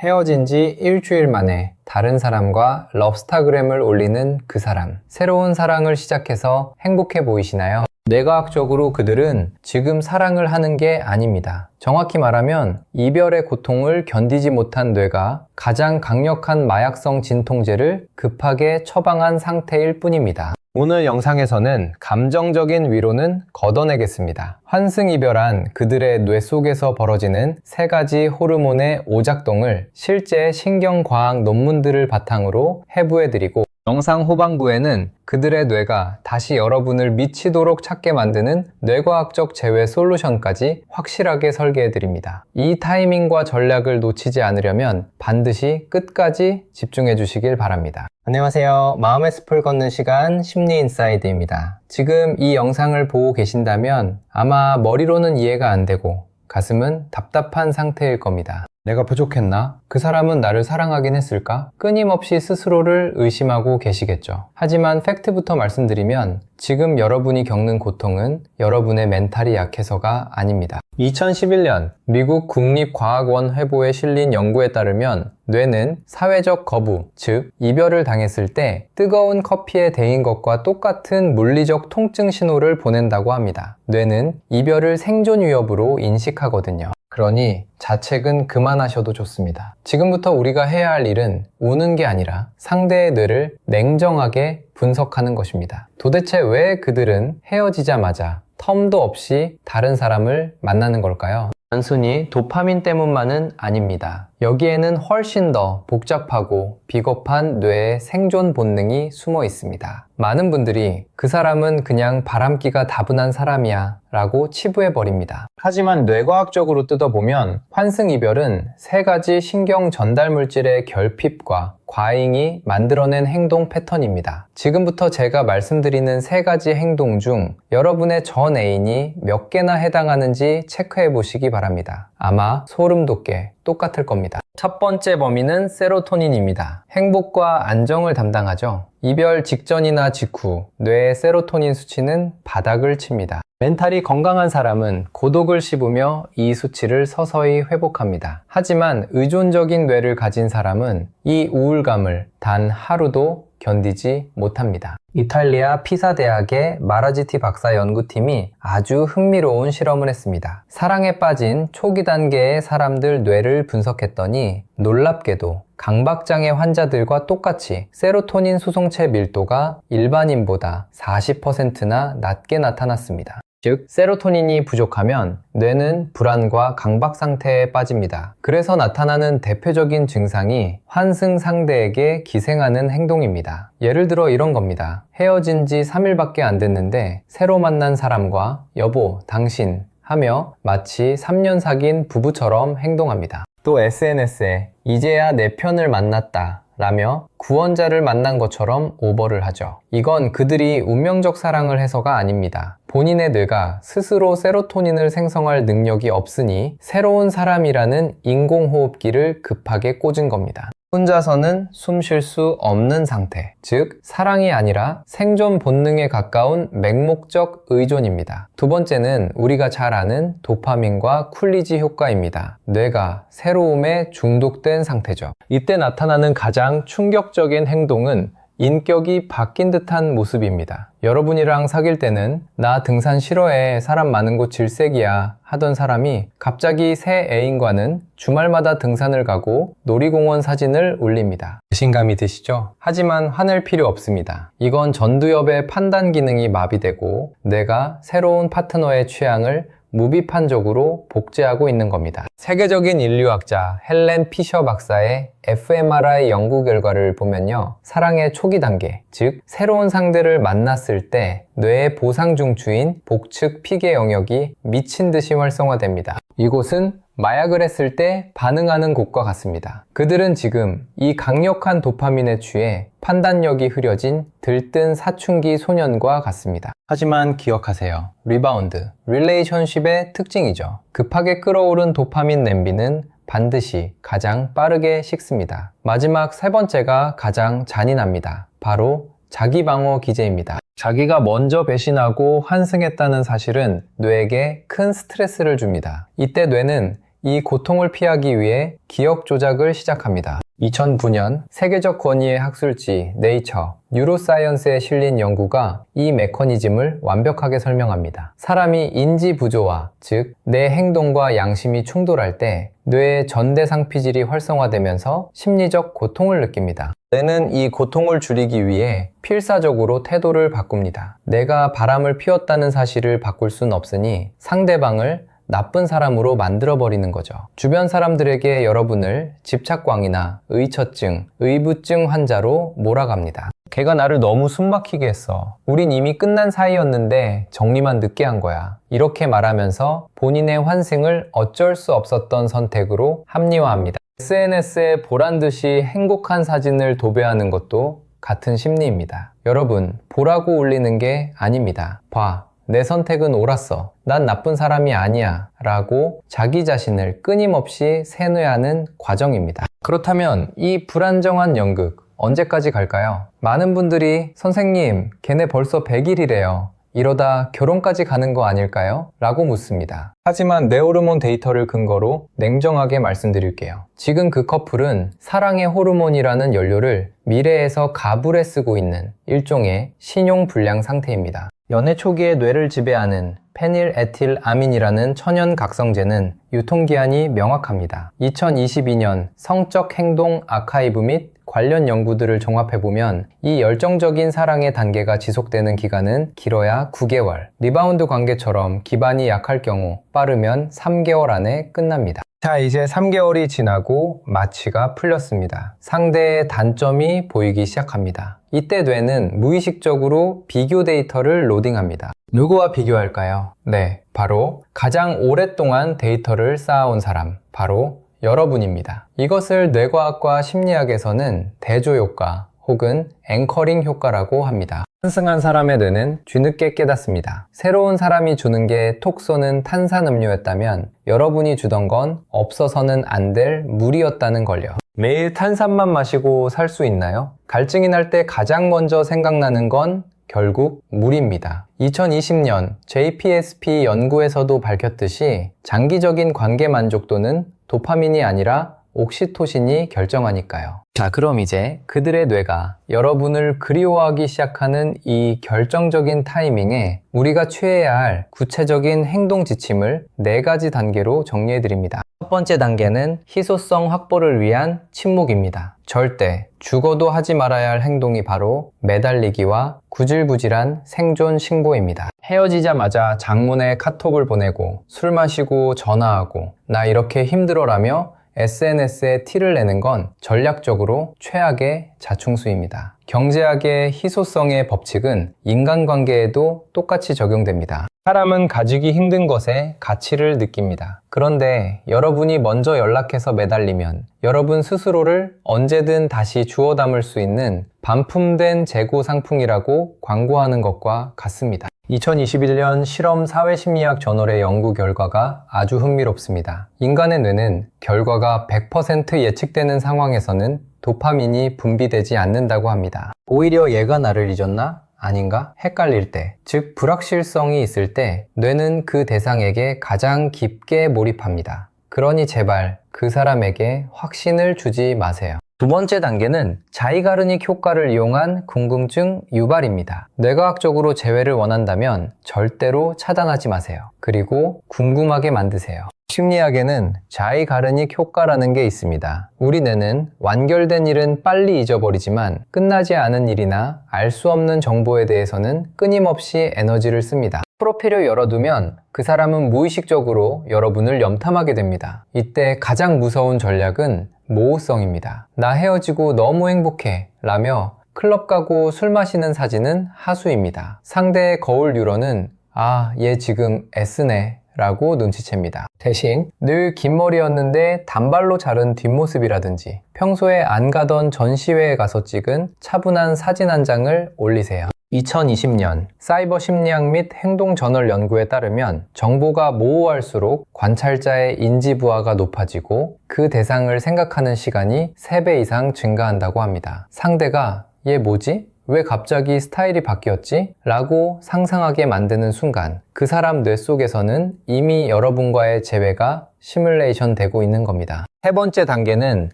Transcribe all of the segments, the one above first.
헤어진 지 일주일 만에 다른 사람과 럽스타그램을 올리는 그 사람. 새로운 사랑을 시작해서 행복해 보이시나요? 뇌과학적으로 그들은 지금 사랑을 하는 게 아닙니다. 정확히 말하면 이별의 고통을 견디지 못한 뇌가 가장 강력한 마약성 진통제를 급하게 처방한 상태일 뿐입니다. 오늘 영상에서는 감정적인 위로는 걷어내겠습니다. 환승이별한 그들의 뇌 속에서 벌어지는 세 가지 호르몬의 오작동을 실제 신경과학 논문들을 바탕으로 해부해드리고 영상 후반부에는 그들의 뇌가 다시 여러분을 미치도록 찾게 만드는 뇌과학적 제외 솔루션까지 확실하게 설계해드립니다. 이 타이밍과 전략을 놓치지 않으려면 반드시 끝까지 집중해 주시길 바랍니다. 안녕하세요. 마음의 숲을 걷는 시간 심리 인사이드입니다. 지금 이 영상을 보고 계신다면 아마 머리로는 이해가 안 되고 가슴은 답답한 상태일 겁니다. 내가 부족했나? 그 사람은 나를 사랑하긴 했을까? 끊임없이 스스로를 의심하고 계시겠죠. 하지만 팩트부터 말씀드리면 지금 여러분이 겪는 고통은 여러분의 멘탈이 약해서가 아닙니다. 2011년 미국 국립과학원 회보에 실린 연구에 따르면 뇌는 사회적 거부, 즉 이별을 당했을 때 뜨거운 커피에 데인 것과 똑같은 물리적 통증 신호를 보낸다고 합니다. 뇌는 이별을 생존 위협으로 인식하거든요. 그러니 자책은 그만하셔도 좋습니다. 지금부터 우리가 해야 할 일은 우는 게 아니라 상대의 뇌를 냉정하게 분석하는 것입니다. 도대체 왜 그들은 헤어지자마자 텀도 없이 다른 사람을 만나는 걸까요? 단순히 도파민 때문만은 아닙니다. 여기에는 훨씬 더 복잡하고 비겁한 뇌의 생존 본능이 숨어 있습니다. 많은 분들이 그 사람은 그냥 바람기가 다분한 사람이야 라고 치부해 버립니다. 하지만 뇌과학적으로 뜯어보면 환승이별은 세 가지 신경 전달 물질의 결핍과 과잉이 만들어낸 행동 패턴입니다. 지금부터 제가 말씀드리는 세 가지 행동 중 여러분의 전 애인이 몇 개나 해당하는지 체크해 보시기 바랍니다. 아마 소름 돋게 똑같을 겁니다. 첫 번째 범위는 세로토닌입니다. 행복과 안정을 담당하죠. 이별 직전이나 직후 뇌의 세로토닌 수치는 바닥을 칩니다. 멘탈이 건강한 사람은 고독을 씹으며 이 수치를 서서히 회복합니다. 하지만 의존적인 뇌를 가진 사람은 이 우울감을 단 하루도 견디지 못합니다. 이탈리아 피사 대학의 마라지티 박사 연구팀이 아주 흥미로운 실험을 했습니다. 사랑에 빠진 초기 단계의 사람들 뇌를 분석했더니 놀랍게도 강박장애 환자들과 똑같이 세로토닌 수송체 밀도가 일반인보다 40%나 낮게 나타났습니다. 즉, 세로토닌이 부족하면 뇌는 불안과 강박 상태에 빠집니다. 그래서 나타나는 대표적인 증상이 환승 상대에게 기생하는 행동입니다. 예를 들어 이런 겁니다. 헤어진 지 3일밖에 안 됐는데 새로 만난 사람과 여보, 당신 하며 마치 3년 사귄 부부처럼 행동합니다. 또 SNS에 이제야 내 편을 만났다 라며 구원자를 만난 것처럼 오버를 하죠. 이건 그들이 운명적 사랑을 해서가 아닙니다. 본인의 뇌가 스스로 세로토닌을 생성할 능력이 없으니 새로운 사람이라는 인공호흡기를 급하게 꽂은 겁니다. 혼자서는 숨 쉴 수 없는 상태, 즉 사랑이 아니라 생존 본능에 가까운 맹목적 의존입니다. 두 번째는 우리가 잘 아는 도파민과 쿨리지 효과입니다. 뇌가 새로움에 중독된 상태죠. 이때 나타나는 가장 충격적인 행동은 인격이 바뀐 듯한 모습입니다. 여러분이랑 사귈 때는 나 등산 싫어해 사람 많은 곳 질색이야 하던 사람이 갑자기 새 애인과는 주말마다 등산을 가고 놀이공원 사진을 올립니다. 배신감이 드시죠? 하지만 화낼 필요 없습니다. 이건 전두엽의 판단 기능이 마비되고 내가 새로운 파트너의 취향을 무비판적으로 복제하고 있는 겁니다. 세계적인 인류학자 헬렌 피셔 박사의 fMRI 연구 결과를 보면요. 사랑의 초기 단계, 즉 새로운 상대를 만났을 때 뇌의 보상 중추인 복측 피계 영역이 미친 듯이 활성화됩니다. 이곳은 마약을 했을 때 반응하는 곳과 같습니다. 그들은 지금 이 강력한 도파민에 취해 판단력이 흐려진 들뜬 사춘기 소년과 같습니다. 하지만 기억하세요. 리바운드, 릴레이션십의 특징이죠. 급하게 끌어오른 도파민 냄비는 반드시 가장 빠르게 식습니다. 마지막 세 번째가 가장 잔인합니다. 바로 자기 방어 기제입니다. 자기가 먼저 배신하고 환승했다는 사실은 뇌에게 큰 스트레스를 줍니다. 이때 뇌는 이 고통을 피하기 위해 기억 조작을 시작합니다. 2009년 세계적 권위의 학술지 네이처 뉴로사이언스에 실린 연구가 이 메커니즘을 완벽하게 설명합니다. 사람이 인지 부조화, 즉 내 행동과 양심이 충돌할 때 뇌의 전대상 피질이 활성화되면서 심리적 고통을 느낍니다. 뇌는 이 고통을 줄이기 위해 필사적으로 태도를 바꿉니다. 내가 바람을 피웠다는 사실을 바꿀 순 없으니 상대방을 나쁜 사람으로 만들어버리는 거죠. 주변 사람들에게 여러분을 집착광이나 의처증, 의부증 환자로 몰아갑니다. 걔가 나를 너무 숨막히게 했어. 우린 이미 끝난 사이였는데 정리만 늦게 한 거야. 이렇게 말하면서 본인의 환생을 어쩔 수 없었던 선택으로 합리화합니다. SNS에 보란 듯이 행복한 사진을 도배하는 것도 같은 심리입니다. 여러분, 보라고 올리는 게 아닙니다. 봐. 내 선택은 옳았어. 난 나쁜 사람이 아니야. 라고 자기 자신을 끊임없이 세뇌하는 과정입니다. 그렇다면 이 불안정한 연극 언제까지 갈까요? 많은 분들이 선생님, 걔네 벌써 100일이래요. 이러다 결혼까지 가는 거 아닐까요? 라고 묻습니다. 하지만 내 호르몬 데이터를 근거로 냉정하게 말씀드릴게요. 지금 그 커플은 사랑의 호르몬이라는 연료를 미래에서 가불에 쓰고 있는 일종의 신용불량 상태입니다. 연애 초기에 뇌를 지배하는 페닐에틸아민이라는 천연 각성제는 유통기한이 명확합니다. 2022년 성적 행동 아카이브 및 관련 연구들을 종합해보면 이 열정적인 사랑의 단계가 지속되는 기간은 길어야 9개월, 리바운드 관계처럼 기반이 약할 경우 빠르면 3개월 안에 끝납니다. 자, 이제 3개월이 지나고 마취가 풀렸습니다. 상대의 단점이 보이기 시작합니다. 이때 뇌는 무의식적으로 비교 데이터를 로딩합니다. 누구와 비교할까요? 네, 바로 가장 오랫동안 데이터를 쌓아온 사람, 바로 여러분입니다. 이것을 뇌과학과 심리학에서는 대조효과 혹은 앵커링 효과라고 합니다. 환승한 사람의 뇌는 뒤늦게 깨닫습니다. 새로운 사람이 주는 게 톡 쏘는 탄산음료였다면 여러분이 주던 건 없어서는 안 될 물이었다는 걸요. 매일 탄산만 마시고 살 수 있나요? 갈증이 날 때 가장 먼저 생각나는 건 결국 물입니다. 2020년 JPSP 연구에서도 밝혔듯이 장기적인 관계 만족도는 도파민이 아니라 옥시토신이 결정하니까요. 자, 그럼 이제 그들의 뇌가 여러분을 그리워하기 시작하는 이 결정적인 타이밍에 우리가 취해야 할 구체적인 행동 지침을 네 가지 단계로 정리해 드립니다. 첫 번째 단계는 희소성 확보를 위한 침묵입니다. 절대 죽어도 하지 말아야 할 행동이 바로 매달리기와 구질구질한 생존 신고입니다. 헤어지자마자 장문에 카톡을 보내고 술 마시고 전화하고 나 이렇게 힘들어라며 SNS에 티를 내는 건 전략적으로 최악의 자충수입니다. 경제학의 희소성의 법칙은 인간관계에도 똑같이 적용됩니다. 사람은 가지기 힘든 것에 가치를 느낍니다. 그런데 여러분이 먼저 연락해서 매달리면 여러분 스스로를 언제든 다시 주워 담을 수 있는 반품된 재고 상품이라고 광고하는 것과 같습니다. 2021년 실험 사회심리학 저널의 연구 결과가 아주 흥미롭습니다. 인간의 뇌는 결과가 100% 예측되는 상황에서는 도파민이 분비되지 않는다고 합니다. 오히려 얘가 나를 잊었나? 아닌가? 헷갈릴 때, 즉 불확실성이 있을 때 뇌는 그 대상에게 가장 깊게 몰입합니다. 그러니 제발 그 사람에게 확신을 주지 마세요. 두 번째 단계는 자이가르닉 효과를 이용한 궁금증 유발입니다. 뇌과학적으로 재회를 원한다면 절대로 차단하지 마세요. 그리고 궁금하게 만드세요. 심리학에는 자이가르닉 효과라는 게 있습니다. 우리 뇌는 완결된 일은 빨리 잊어버리지만 끝나지 않은 일이나 알 수 없는 정보에 대해서는 끊임없이 에너지를 씁니다. 프로필을 열어두면 그 사람은 무의식적으로 여러분을 염탐하게 됩니다. 이때 가장 무서운 전략은 모호성입니다. 나 헤어지고 너무 행복해 라며 클럽 가고 술 마시는 사진은 하수입니다. 상대의 거울 유러는 아, 얘 지금 S네 라고 눈치챕니다. 대신 늘 긴 머리였는데 단발로 자른 뒷모습이라든지 평소에 안 가던 전시회에 가서 찍은 차분한 사진 한 장을 올리세요. 2020년 사이버 심리학 및 행동 저널 연구에 따르면 정보가 모호할수록 관찰자의 인지 부하가 높아지고 그 대상을 생각하는 시간이 3배 이상 증가한다고 합니다. 상대가 얘 뭐지? 왜 갑자기 스타일이 바뀌었지? 라고 상상하게 만드는 순간 그 사람 뇌 속에서는 이미 여러분과의 재회가 시뮬레이션 되고 있는 겁니다. 세 번째 단계는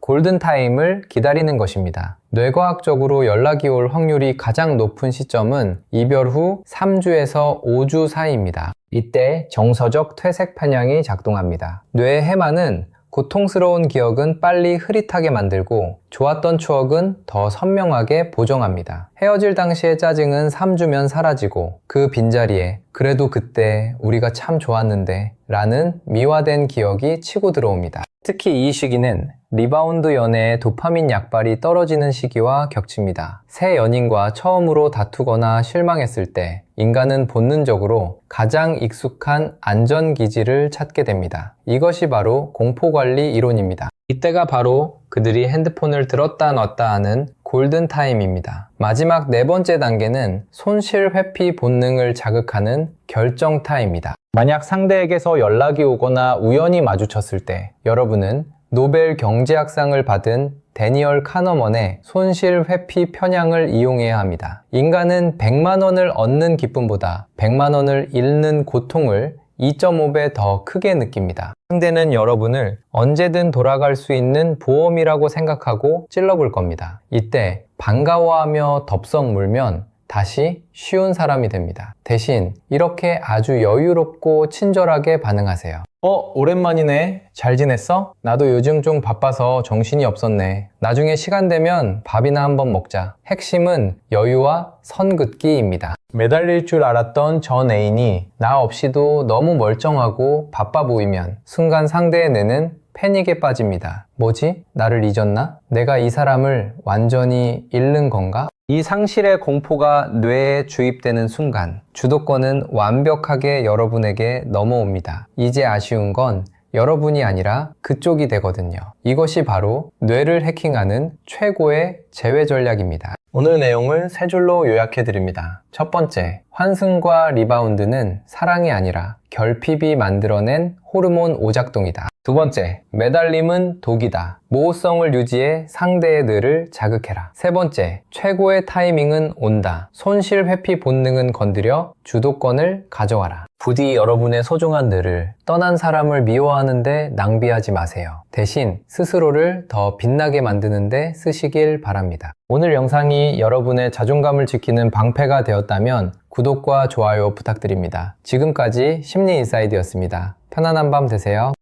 골든타임을 기다리는 것입니다. 뇌과학적으로 연락이 올 확률이 가장 높은 시점은 이별 후 3주에서 5주 사이입니다. 이때 정서적 퇴색 편향이 작동합니다. 뇌의 해마는 고통스러운 기억은 빨리 흐릿하게 만들고 좋았던 추억은 더 선명하게 보정합니다. 헤어질 당시의 짜증은 3주면 사라지고 그 빈자리에 그래도 그때 우리가 참 좋았는데 라는 미화된 기억이 치고 들어옵니다. 특히 이 시기는 리바운드 연애의 도파민 약발이 떨어지는 시기와 겹칩니다. 새 연인과 처음으로 다투거나 실망했을 때 인간은 본능적으로 가장 익숙한 안전기지를 찾게 됩니다. 이것이 바로 공포관리 이론입니다. 이때가 바로 그들이 핸드폰을 들었다 놨다 하는 골든타임입니다. 마지막 네 번째 단계는 손실 회피 본능을 자극하는 결정타입니다. 만약 상대에게서 연락이 오거나 우연히 마주쳤을 때 여러분은 노벨 경제학상을 받은 데니얼 카너먼의 손실 회피 편향을 이용해야 합니다. 인간은 100만 원을 얻는 기쁨보다 100만 원을 잃는 고통을 2.5배 더 크게 느낍니다. 상대는 여러분을 언제든 돌아갈 수 있는 보험이라고 생각하고 찔러볼 겁니다. 이때 반가워하며 덥석 물면 다시 쉬운 사람이 됩니다. 대신 이렇게 아주 여유롭고 친절하게 반응하세요. 어, 오랜만이네. 잘 지냈어? 나도 요즘 좀 바빠서 정신이 없었네. 나중에 시간 되면 밥이나 한번 먹자. 핵심은 여유와 선긋기입니다. 매달릴 줄 알았던 전 애인이 나 없이도 너무 멀쩡하고 바빠 보이면 순간 상대의 뇌는 패닉에 빠집니다. 뭐지? 나를 잊었나? 내가 이 사람을 완전히 잃는 건가? 이 상실의 공포가 뇌에 주입되는 순간 주도권은 완벽하게 여러분에게 넘어옵니다. 이제 아쉬운 건 여러분이 아니라 그쪽이 되거든요. 이것이 바로 뇌를 해킹하는 최고의 제외 전략입니다. 오늘 내용을 세 줄로 요약해 드립니다. 첫 번째, 환승과 리바운드는 사랑이 아니라 결핍이 만들어낸 호르몬 오작동이다. 두 번째, 매달림은 독이다. 모호성을 유지해 상대의 뇌를 자극해라. 세 번째, 최고의 타이밍은 온다. 손실 회피 본능은 건드려 주도권을 가져와라. 부디 여러분의 소중한 뇌를 떠난 사람을 미워하는데 낭비하지 마세요. 대신 스스로를 더 빛나게 만드는데 쓰시길 바랍니다. 오늘 영상이 여러분의 자존감을 지키는 방패가 되었다면 구독과 좋아요 부탁드립니다. 지금까지 심리 인사이드였습니다. 편안한 밤 되세요.